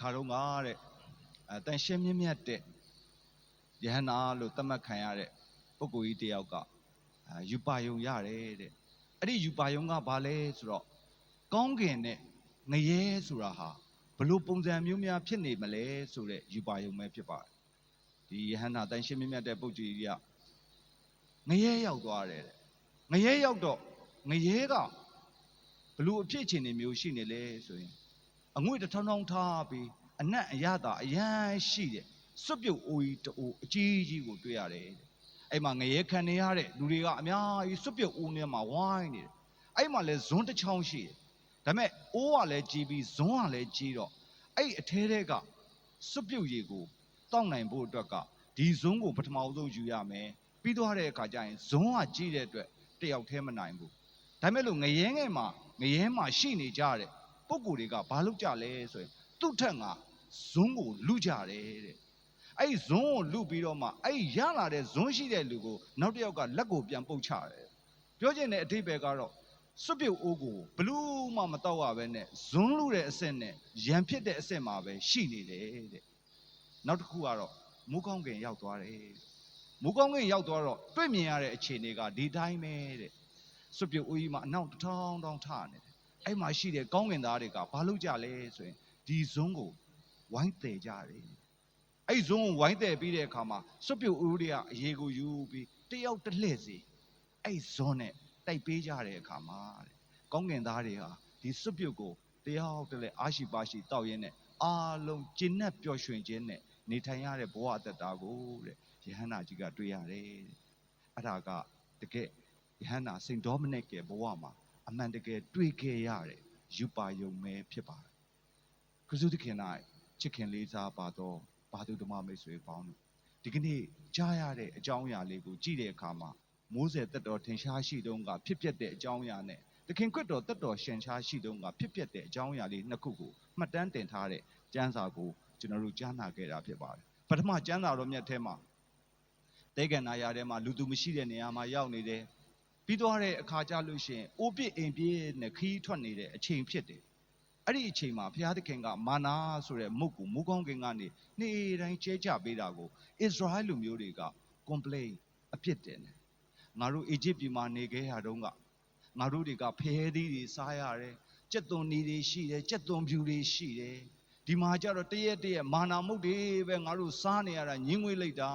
ခါတော့ကတဲ့အဲတန်ရှင်းမြင့်မြတ်တဲ့ယဟန္တာလို့သတ်မှတ်ခံရတဲ့ပုဂ္ဂိုလ်ကြီးတယောက်ကအာယူပါယုံရတယ်တဲ့အဲ့ဒီယူပါယုံကဘာလဲဆိုတော့ကောင်းကင်နဲ့ငရဲဆိုတာဟာဘလို့ပုံစံမျိုးများဖြစ်နေမလဲဆိုတဲ့ယူပါယုံပဲဖြစ်ပါတယ်ဒီယဟန္တာတန်ရှင်းမြင့်မြတ်တဲ့ပုဂ္ဂိုလ်ကြီးကငရဲရောက်သွားတယ်တဲ့ငရဲရောက်တော့ငရဲကဘလို့အဖြစ်အချင်တွေမျိုးရှိနေလဲဆိုရင် အငွေ့တစ်ထောင်ထောင်ထားပြီးအနက်အရသာအရန်ရှိတယ်စွတ်ပြုတ်အိုးကြီးတူအကြီးကြီးကိုတွေ့ရတယ်တဲ့အဲ့မှာငရဲခံနေရတဲ့လူတွေကအများကြီးစွတ်ပြုတ်အိုးထဲမှာဝိုင်းနေတယ်အဲ့မှာလဲဇွန်းတစ်ချောင်းရှိတယ်ဒါပေမဲ့အိုးကလည်းကြီးပြီးဇွန်းကလည်းကြီးတော့အဲ့အထဲထဲကစွတ်ပြုတ်ရည်ကိုတောက်နိုင်ဖို့အတွက်ကဒီဇွန်းကိုပထမအဆုံးယူရမယ်ပြီးသွားတဲ့အခါကျရင်ဇွန်းကကြီးတဲ့အတွက်တယောက်တည်းမနိုင်ဘူးဒါပေမဲ့လို့ငရဲငယ်မှာငရဲမှာရှိနေကြတဲ့ ပုံကိုယ်တွေကဘာလုပ်ကြလဲဆိုရင်သူ့ထက်ကဇွန်းကိုလူကြတယ်တဲ့အဲ့ဒီဇွန်းကိုလူပြီးတော့မှအဲ့ဒီရလာတဲ့ဇွန်းရှိတဲ့လူကိုနောက်တစ်ယောက်ကလက်ကိုပြန်ပုတ်ချတယ်ပြောချင်တဲ့အထိပ္ပယ်ကတော့စွတ်ပြုတ်အိုးကိုဘလူးမှမတော့ရပဲနဲ့ဇွန်းလူတဲ့အဆင့်နဲ့ရံဖြစ်တဲ့အဆင့်မှာပဲရှိနေတယ်တဲ့နောက်တစ်ခုကတော့မူးကောင်းကင်ရောက်သွားတယ်တဲ့မူးကောင်းကင်ရောက်သွားတော့တွေ့မြင်ရတဲ့အခြေအနေကဒီတိုင်းပဲတဲ့စွတ်ပြုတ်အိုးကြီးမှာအနောက်တစ်ထောင်တောင်ထနေတယ် အဲ့မှာရှိတဲ့ကောင်းကင်သားတွေကဘာလုပ်ကြလဲဆိုရင်ဒီဇွန်းကိုဝိုင်းတယ်ကြတယ်အဲ့ဇွန်းကိုဝိုင်းတယ်ပြီးတဲ့အခါမှာစွတ်ပြုတ်ဦးတွေကအရေးကိုယူပြီးတယောက်တစ်လှည့်စီအဲ့ဇွန်းနဲ့တိုက်ပေးကြတဲ့အခါမှာတဲ့ကောင်းကင်သားတွေဟာဒီစွတ်ပြုတ်ကိုတယောက်တစ်လှည့်အာရှိပါရှိတောက်ရင်းနဲ့အားလုံးကျဉ်နဲ့ပျော်ရွှင်ခြင်းနဲ့နေထိုင်ရတဲ့ဘဝအသက်တာကိုတဲ့ယဟန္တာကြီးကတွေ့ရတယ်တဲ့အဲ့ဒါကတကယ်ယဟန္တာစိန်ဒေါမနစ်ရဲ့ဘဝမှာ အမှန်တကယ်တွေ့ခဲ့ရတဲ့ယူပါယုံပဲဖြစ်ပါတယ်ခရစ်သူသခင်၌ချစ်ခင်လေးစားပါတော့ဘာသူဓမ္မမိတ်ဆွေပေါင်းတို့ဒီကနေ့ကြားရတဲ့အကြောင်းအရာလေးကိုကြည့်တဲ့အခါမှာမိုးစေတက်တော်ထင်ရှားရှိတုန်းကဖြစ်ပျက်တဲ့အကြောင်းအရာနဲ့သခင်ခွတ်တော်တက်တော်ရှင်ရှားရှိတုန်းကဖြစ်ပျက်တဲ့အကြောင်းအရာလေးနှစ်ခုကိုမှတ်တမ်းတင်ထားတဲ့ကျမ်းစာကိုကျွန်တော်တို့ကြားနာခဲ့တာဖြစ်ပါတယ်ပထမကျမ်းစာတော်မြတ်ထဲမှာတေဂန္နာယာထဲမှာလူသူမရှိတဲ့နေရာမှာရောက်နေတယ် ပြီးသွားတဲ့အခါကြလို့ရှိရင်အိုးပစ်အိမ်ပြေးနဲ့ခီးထွက်နေတဲ့အချိန်ဖြစ်တယ်အဲ့ဒီအချိန်မှာဘုရားသခင်ကမာနာဆိုတဲ့မုတ်ကိုမူကောင်းကင်ကနေနေ့တိုင်းကျဲကြပေးတာကိုအစ္စရာဟဲလူမျိုးတွေက complain အပြစ်တင်တယ်ငါတို့အီဂျစ်ပြည်မှာနေခဲ့ရတုန်းကငါတို့တွေကဖဲသီးတွေစားရတယ်ကြက်သွန်နီတွေရှိတယ်ကြက်သွန်ဖြူတွေရှိတယ်ဒီမှာကျတော့တရက်တရက်မာနာမုတ်တွေပဲငါတို့စားနေရတာညင်းငွေလိုက်တာ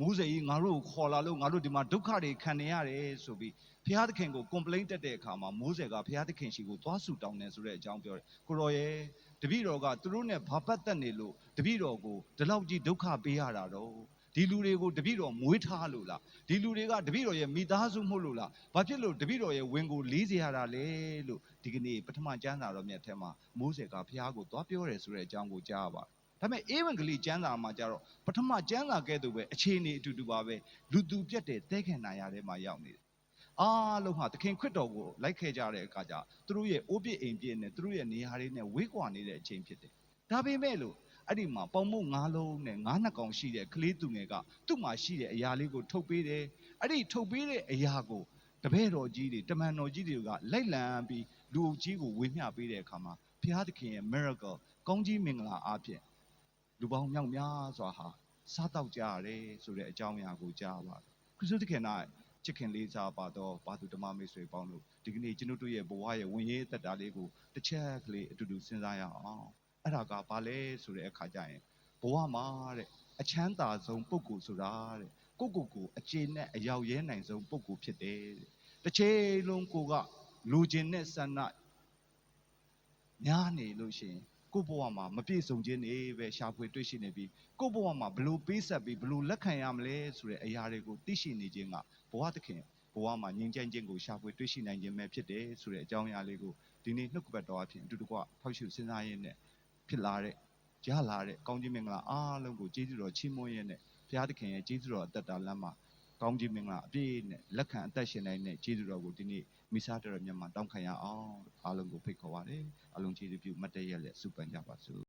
မိုးစေကြီးငါတို့ကိုခေါ်လာလို့ငါတို့ဒီမှာဒုက္ခတွေခံနေရတယ်ဆိုပြီးဘုရားသခင်ကို complain တက်တဲ့အခါမှာမိုးစေကဘုရားသခင်ရှိကိုသွားဆူတောင်းတယ်ဆိုတဲ့အကြောင်းပြောတယ်ကိုရော်ရဲ့တပည့်တော်ကသူတို့နဲ့ဘာပတ်သက်နေလို့တပည့်တော်ကိုဒီလောက်ကြီးဒုက္ခပေးရတာတော့ဒီလူတွေကိုတပည့်တော်မွေးထားလို့လားဒီလူတွေကတပည့်တော်ရဲ့မိသားစုမဟုတ်လို့လားဘာဖြစ်လို့တပည့်တော်ရဲ့ဝင်ကိုလေးစေရတာလဲလို့ဒီကနေ့ပထမကျမ်းစာတော်မြတ်ထဲမှာမိုးစေကဘုရားကိုသွားပြောတယ်ဆိုတဲ့အကြောင်းကိုကြားရပါတယ် ဒါပေမဲ့အေဝံဂေလိကျမ်းစာမှာကျတော့ပထမကျမ်းစာကဲ့သို့ပဲအခြေအနေအတူတူပါပဲလူသူပြတ်တဲ့တဲခင်နာရထဲမှာရောက်နေတယ်အားလုံးဟာသခင်ခရစ်တော်ကိုလိုက်ခဲ့ကြတဲ့အခါကျသူတို့ရဲ့အိုးပြစ်အိမ်ပြစ်နဲ့သူတို့ရဲ့နေရာတွေနဲ့ဝေးကွာနေတဲ့အချိန်ဖြစ်တယ်ဒါပေမဲ့လို့အဲ့ဒီမှာပေါင်မုတ်ငါးလုံးနဲ့ငါးနှစ်ကောင်ရှိတဲ့ကလေးသူငယ်ကသူ့မှာရှိတဲ့အရာလေးကိုထုတ်ပေးတယ်အဲ့ဒီထုတ်ပေးတဲ့အရာကိုတပည့်တော်ကြီးတွေတမန်တော်ကြီးတွေကလိုက်လံပြီးလူအုပ်ကြီးကိုဝေမျှပေးတဲ့အခါမှာဘုရားသခင်ရဲ့ miracle ကောင်းကြီးမင်္ဂလာအားဖြင့် လူပေါင်းမြောက်များစွာဟာစားတော့ကြရတယ်ဆိုတဲ့အကြောင်းအရာကိုကြားပါတယ်ခရစ်တုသခင်၌ချစ်ခင်လေးစားပါတော့ဘာသူဓမ္မမိတ်ဆွေပေါင်းတို့ဒီကနေ့ကျွန်တော်တို့ရဲ့ဘဝရဲ့ဝင်ရေးသက်တာလေးကိုတစ်ချက်ကလေးအတူတူစဉ်းစားရအောင်အဲ့ဒါကဘာလဲဆိုတဲ့အခါကျရင်ဘဝမှာတဲ့အချမ်းသာဆုံးပုဂ္ဂိုလ်ဆိုတာတဲ့ကိုယ့်ကိုယ်ကိုအကျေနဲ့အရောက်ရဲနိုင်ဆုံးပုဂ္ဂိုလ်ဖြစ်တယ်တဲ့တစ်ချိန်လုံးကိုကလူကျင်တဲ့ဆန္ဒများနေလို့ရှိရင် ကိုယ့်ဘဝမှာမပြည့်စုံခြင်းတွေပဲရှာဖွေတွေ့ရှိနေပြီးကိုယ့်ဘဝမှာဘလို့ပေးဆက်ပြီးဘလို့လက်ခံရမလဲဆိုတဲ့အရာတွေကိုသိရှိနေခြင်းကဘဝသခင်ဘဝမှာငြိမ်းချမ်းခြင်းကိုရှာဖွေတွေ့ရှိနိုင်ခြင်းပဲဖြစ်တယ်ဆိုတဲ့အကြောင်းအရာလေးကိုဒီနေ့နှုတ်ကပတ်တော်အဖြစ်အတူတကွဖောက်ရှုစဉ်းစားရင်းနဲ့ဖြစ်လာတဲ့ရလာတဲ့ကောင်းခြင်းမင်္ဂလာအားလုံးကိုကျေးဇူးတော်ချီးမွမ်းရင်းနဲ့ဘုရားသခင်ရဲ့ကျေးဇူးတော်အသက်တာလမ်းမှာ ကောင်းခြင်းမင်္ဂလာအပြည့်နဲ့လက်ခံအသက်ရှင်နိုင်တဲ့ကျေးဇူးတော်ကိုဒီနေ့မိစားတော်မြတ်မှာတောင်းခံရအောင်အားလုံးကိုဖိတ်ခေါ်ပါတယ်အလုံးကျေးဇူးပြုမတ်တရရက်လက်စုပန်ကြပါစို့